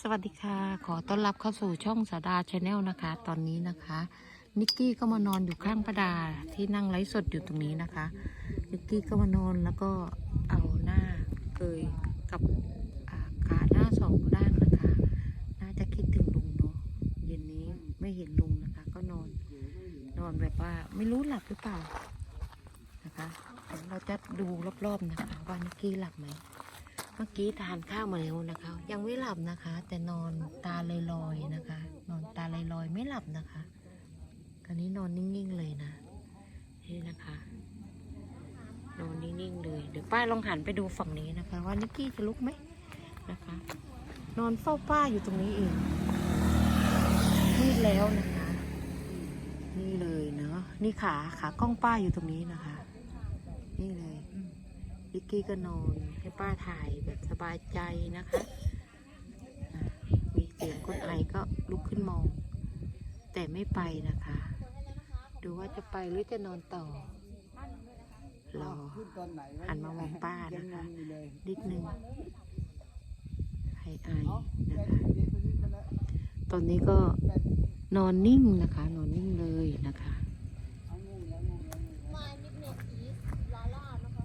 สวัสดีค่ะ ขอต้อนรับเข้าสู่ช่องสาดาชาแนลนะคะ ตอนนี้นะคะ นิกกี้ก็มานอนอยู่ข้างประดาที่นั่งไลฟ์สดอยู่ตรงนี้นะคะ นิกกี้ก็มานอนแล้วก็เอาหน้าเกยกับอ่าขาหน้าสองด้านนะคะ น่าจะคิดถึงลุงเนาะเย็นนี้ไม่เห็นลุงนะคะ ก็นอน นอนแบบว่าไม่รู้หลับหรือเปล่านะคะเดี๋ยวเราจะดูรอบๆนะคะ ว่านิกกี้หลับไหม เมื่อกี้ทานข้าวมาแล้วนะคะ ยังไม่หลับนะคะ แต่นอนตาลอยๆนะคะ นอนตาลอยๆไม่หลับนะคะตอนนี้นอนนิ่งๆเลยนะนี่นะคะ นอนนิ่งๆเลยเดี๋ยวป้าลองหันไปดูฝั่งนี้นะคะ ว่านิกกี้จะลุกไหมนะคะ นอนเฝ้าป้าอยู่ตรงนี้เองมืดแล้วนะคะ นี่เลยเนาะนี่ขาขากล้องป้าอยู่ตรงนี้นะคะ นี่เลย วิกกี้ก็นอนให้ป้าถ่ายแบบสบายใจนะคะ มีเสียงคนไอก็ลุกขึ้นมอง แต่ไม่ไปนะคะ ดูว่าจะไปหรือจะนอนต่อรอหันมามองป้านะคะเลยนิดนึงให้ไอเอ้นะคะ ตอนนี้ก็นอนนิ่งนะคะ นอนนิ่งเลยนะคะ เอางงแล้วงงแล้วงงแล้ว My nickname is Lala นะคะ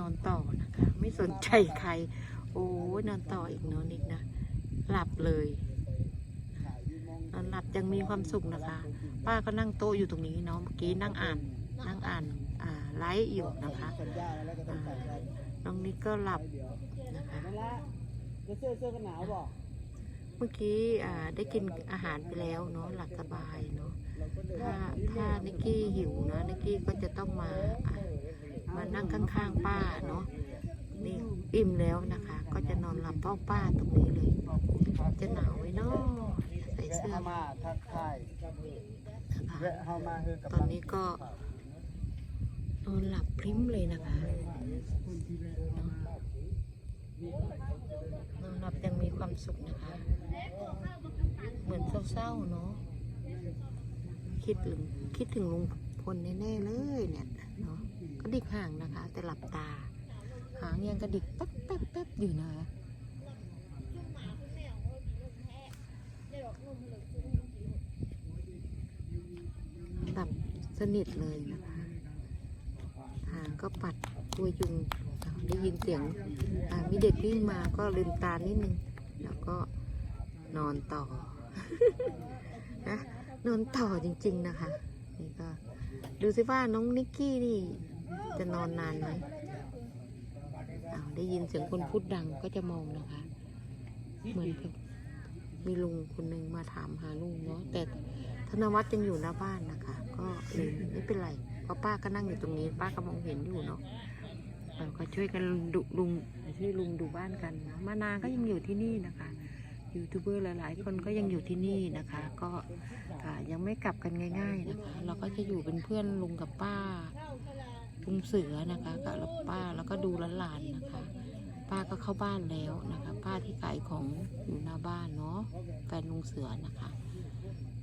นอนต่อนะคะ ไม่สนใจใคร โอ้ยนอนต่ออีกนอนอีกนะ หลับเลยนอนหลับยังมีความสุขนะคะ ป้าก็นั่งโต๊ะอยู่ตรงนี้เนาะเมื่อกี้นั่งอ่านนั่งอ่านอ่าไลฟ์อยู่นะคะน้องนิกก็หลับนะคะเสื้อเสื้อกันหนาวบอกเมื่อกี้อ่าได้กินอาหารไปแล้วเนาะหลับสบายเนาะถ้าถ้านิกกี้หิวนะนิกกี้ก็จะต้องมา มานั่งข้างๆป้าเนาะนี่อิ่มแล้วนะคะ ก็จะนอนหลับเฝ้าป้าตรงนี้เลย จะหนาวไว้เนาะใส่แวะเสื้อเข้ามาทักทายนะคะแวะเข้ามาคือกับตอนนี้ก็นอนหลับพริ้มเลยนะคะนอนหลับยังมีความสุขนะคะ เหมือนเศร้าๆเนาะคิดถึงคิดถึงลุงพลแน่ๆเลยเนี่ยเนาะก็ ดิกห่างนะคะ แต่หลับตา หางยังกระดิกแป๊บแป๊บแป๊บอยู่นะหลับสนิทเลยนะคะหางก็ปัดตัวยุงได้ยินเสียงมีเด็กวิ่งมาก็ลืมตานิดนึง แล้วก็นอนต่อนะนอนต่อจริง ๆ นะคะ นี่ก็ดูสิว่าน้องนิกกี้นี่ จะนอนนานไหมอ้าวได้ยินเสียงคนพูดดังก็จะมองนะคะ เหมือนกับมีลุงคนหนึ่งมาถามหาลุงเนาะแต่ธนวัฒน์ยังอยู่หน้าบ้านนะคะ ก็เลยไม่เป็นไรเพราะป้าก็นั่งอยู่ตรงนี้ ป้าก็มองเห็นอยู่เนาะเราก็ช่วยกันดูลุงช่วยลุงดูบ้านกันนะมานาก็ยังอยู่ที่นี่นะคะยูทูบเบอร์หลาย ๆ คนก็ยังอยู่ที่นี่นะคะ ก็ยังไม่กลับกันง่าย ๆ นะคะ เราก็จะอยู่เป็นเพื่อนลุงกับป้า ลุงเสือนะคะกับป้าแล้วก็ดูหลานๆนะคะ ป้าก็เข้าบ้านแล้วนะคะ ป้าที่ขายของอยู่หน้าบ้านเนาะแฟนลุงเสือนะคะ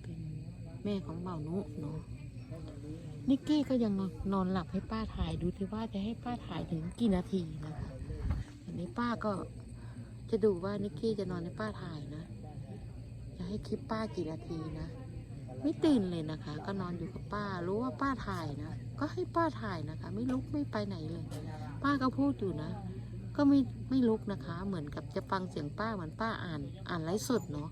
เป็นแม่ของเบานุเนาะนิกกี้ก็ยังนอนหลับให้ป้าถ่ายดูที่ว่าจะให้ป้าถ่ายถึงกี่นาทีนะคะอันนี้ป้าก็จะดูว่านิกกี้จะนอนให้ป้าถ่ายนะจะให้คลิปป้ากี่นาทีนะ ไม่ตื่นเลยนะคะ ก็นอนอยู่กับป้า รู้ว่าป้าถ่ายนะ ก็ให้ป้าถ่ายนะคะ ไม่ลุกไม่ไปไหนเลย ป้าก็พูดอยู่นะ ก็ไม่ไม่ลุกนะคะ เหมือนกับจะฟังเสียงป้าเหมือนป้าอ่านอ่านไลฟ์สดเนาะ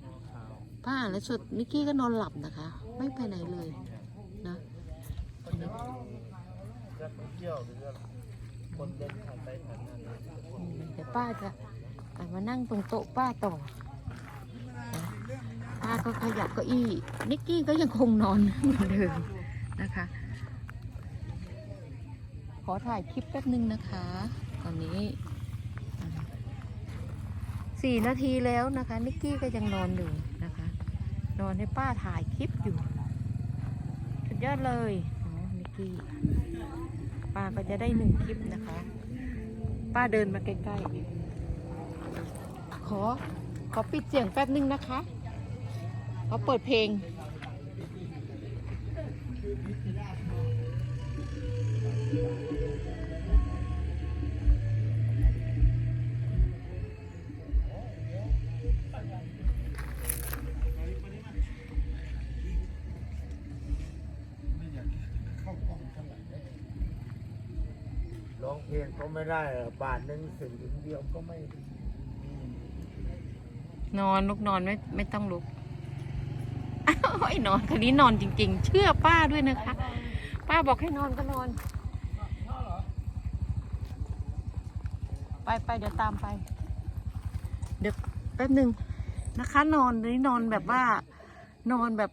ป้าอ่านไลฟ์สดนิกกี้ก็นอนหลับนะคะ ไม่ไปไหนเลยนะอันนี้จะเกี่ยวหรือคนเดินผ่านไปผ่านมาอืมเดี๋ยวป้าจะอะมานั่งตรงโต๊ะป้าต่อนะป้า ก็ขยับเก้าอี้นิกกี้ก็ยังคงนอนเหมือนเดิมนะคะ ขอถ่ายคลิปแป๊บนึงนะคะ ตอนนี้สี่นาทีแล้วนะคะนิกกี้ก็ยังนอนอยู่นะคะ นอนให้ป้าถ่ายคลิปอยู่สุดยอดเลยอ๋อนิกกี้ป้าก็จะได้หนึ่งคลิปนะคะ ป้าเดินมาใกล้ๆขอขอปิดเสียงแป๊บนึงนะคะ เขาเปิดเพลง ร้องเพลงก็ไม่ได้บาทหนึ่งสิ่งเดียวก็ไม่ นอนลุกนอนไม่ไม่ต้องลุก อ้าวไอ้นอนคนนี้นอนจริง ๆ เชื่อป้าด้วยนะคะ ป้าบอกให้นอนก็นอน ไปไปเดี๋ยวตามไป เดี๋ยวแป๊บหนึ่งนะคะ นอนนี้นอนแบบว่านอนแบบ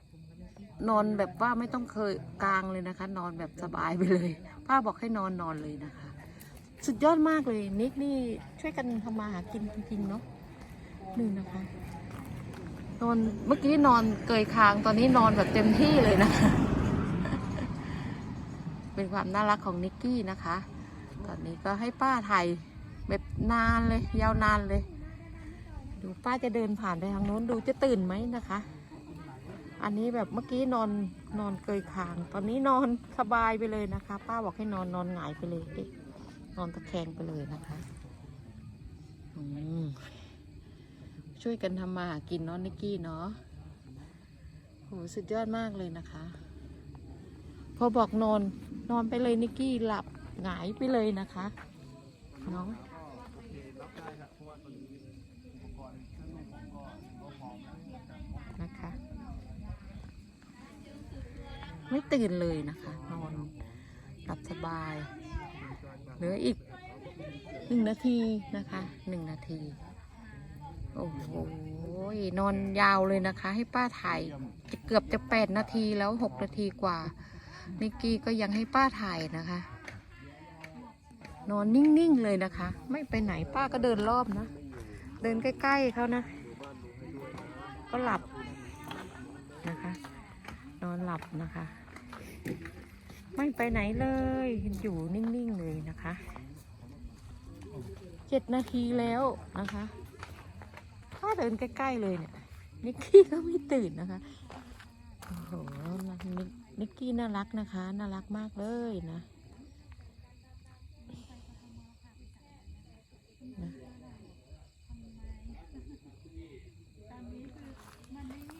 นอนแบบว่าไม่ต้องเคยกลางเลยนะคะ นอนแบบสบายไปเลย ป้าบอกให้นอนนอนเลยนะคะ สุดยอดมากเลยนิกนี่ช่วยกันทำมาหากินจริงๆเนาะนี่นะคะ นอนเมื่อกี้นอนเกยคางตอนนี้นอนแบบเต็มที่เลยนะคะ เป็นความน่ารักของนิกกี้นะคะ ตอนนี้ก็ให้ป้าถ่ายแบบนานเลย ยาวนานเลย ดูป้าจะเดินผ่านไปทางโน้นดูจะตื่นไหมนะคะ อันนี้แบบเมื่อกี้นอนนอนเกยคาง ตอนนี้นอนสบายไปเลยนะคะ ป้าบอกให้นอนนอนหงายไปเลยนอนตะแคงไปเลยนะคะอืม ช่วยกันทำมาหากินเนาะนิกกี้เนาะโหสุดยอดมากเลยนะคะ พอบอกนอนนอนไปเลยนิกกี้หลับหงายไปเลยนะคะเนาะนะคะ ไม่ตื่นเลยนะคะ นอนหลับสบาย เหลืออีกหนึ่งนาทีนะคะหนึ่งนาที โอ้โหนอนยาวเลยนะคะ ให้ป้าถ่ายเกือบจะแปดนาทีแล้วหกนาทีกว่านิกกี้ก็ยังให้ป้าถ่ายนะคะ นอนนิ่งๆเลยนะคะ ไม่ไปไหนป้าก็เดินรอบนะ เดินใกล้ๆเขานะ ก็หลับนะคะ นอนหลับนะคะ ไม่ไปไหนเลยอยู่นิ่งๆเลยนะคะเจ็ดนาทีแล้วนะคะ ป้าเดินใกล้ๆเลยเนี่ยนิกกี้ก็ไม่ตื่นนะคะโอ้โหนิกกี้น่ารักนะคะ น่ารักมากเลยนะนะ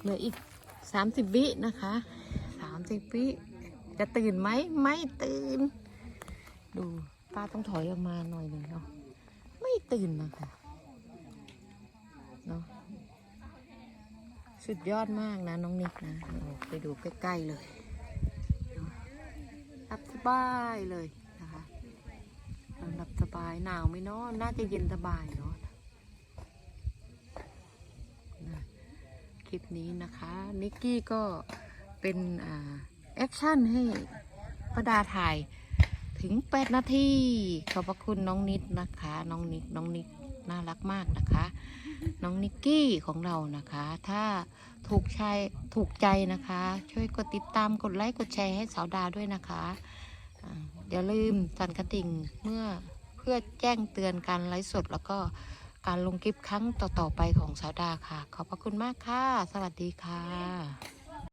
เหลืออีกสามสิบวินะคะสามสิบวิจะตื่นไหมไม่ตื่น ดูป้าต้องถอยออกมาหน่อยหนึ่งเนาะไม่ตื่นนะคะ เนาะสุดยอดมากนะน้องนิกนะไปดูใกล้ๆเลยรับสบายเลยนะคะนอนหลับสบายหนาวไหมเนาะน่าจะเย็นสบายเนาะคลิปนี้นะคะนิกกี้ก็เป็นแอคชั่นให้ประดาถ่ายถึง 8 นาทีขอบพระคุณน้องนิดนะคะ น้องนิกน้องนิกน่ารักมากนะคะ น้องนิกกี้ของเรานะคะ ถ้าถูกใจถูกใจนะคะ ช่วยกดติดตามกดไลค์กดแชร์ให้สาวดาด้วยนะคะอย่าลืมสั่นกระดิ่งเมื่อเพื่อแจ้งเตือนการไลฟ์สดแล้วก็การลงคลิปครั้งต่อๆไปของสาวดาค่ะ ขอบพระคุณมากค่ะ สวัสดีค่ะ